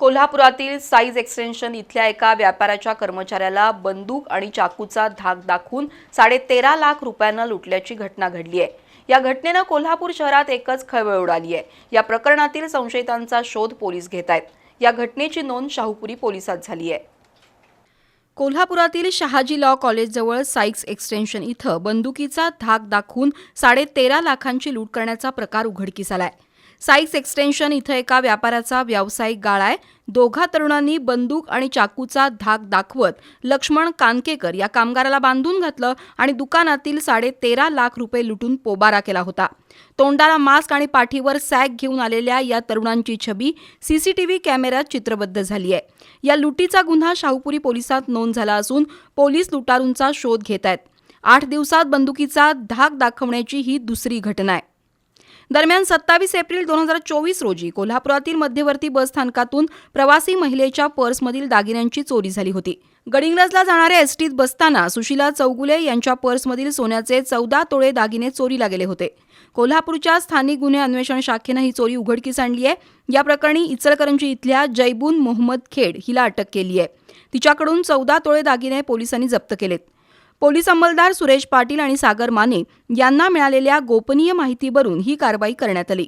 कोल्हापुरातील size extension इथल्या एका व्यापाऱ्याच्या कर्मचाऱ्याला बंदूक आणि चाकूचा धाक दाखवून साडेतेरा लाख रुपयांना लुटल्याची घटना घडली आहे. या घटनेनं कोल्हापूर शहरात एकच खळबळ उडाली आहे. या प्रकरणातील संशयितांचा शोध पोलीस घेत आहेत. या घटनेची नोंद शाहूपुरी पोलिसात झाली आहे. कोल्हापुरातील शहाजी लॉ कॉलेजजवळ साईक्स एक्सटेन्शन इथं बंदुकीचा धाक दाखवून साडेतेरा लाखांची लूट करण्याचा प्रकार उघडकीस आलाय. साईक्स एक्सटेन्शन इथं एका व्यापाऱ्याचा व्यावसायिक गाळा आहे. दोघा तरुणांनी बंदूक आणि चाकूचा धाक दाखवत लक्ष्मण कानकेकर या कामगाराला बांधून घातलं आणि दुकानातील साडेतेरा लाख रुपये लुटून पोबारा केला होता. तोंडाला मास्क आणि पाठीवर सॅग घेऊन आलेल्या या तरुणांची छबी सीसीटीव्ही कॅमेऱ्यात चित्रबद्ध झाली आहे. या लुटीचा गुन्हा शाहूपुरी पोलिसात नोंद झाला असून पोलीस लुटारूंचा शोध घेत आहेत. आठ दिवसात बंदुकीचा धाक दाखवण्याची ही दुसरी घटना आहे. दरम्यान सत्तावीस एप्रिल दोन हजार चोवीस रोजी कोल्हापुरातील मध्यवर्ती बस स्थानकातून प्रवासी महिलेच्या पर्समधील दागिन्यांची चोरी झाली होती. गडिंगलजला जाणाऱ्या एसटीत बसताना सुशीला चौगुले यांच्या पर्समधील सोन्याचे चौदा तोळे दागिने चोरीला गेले होते. कोल्हापूरच्या स्थानिक गुन्हे अन्वेषण शाखेनं ही चोरी उघडकीस आणली आहे. या प्रकरणी इचलकरंजी इथल्या जैबून मोहम्मद खेड हिला अटक केली आहे. तिच्याकडून चौदा तोळे दागिने पोलिसांनी जप्त केलेत. पोलीस अंमलदार सुरेश पाटील आणि सागर माने यांना मिळालेल्या गोपनीय माहितीवरून ही कारवाई करण्यात आली.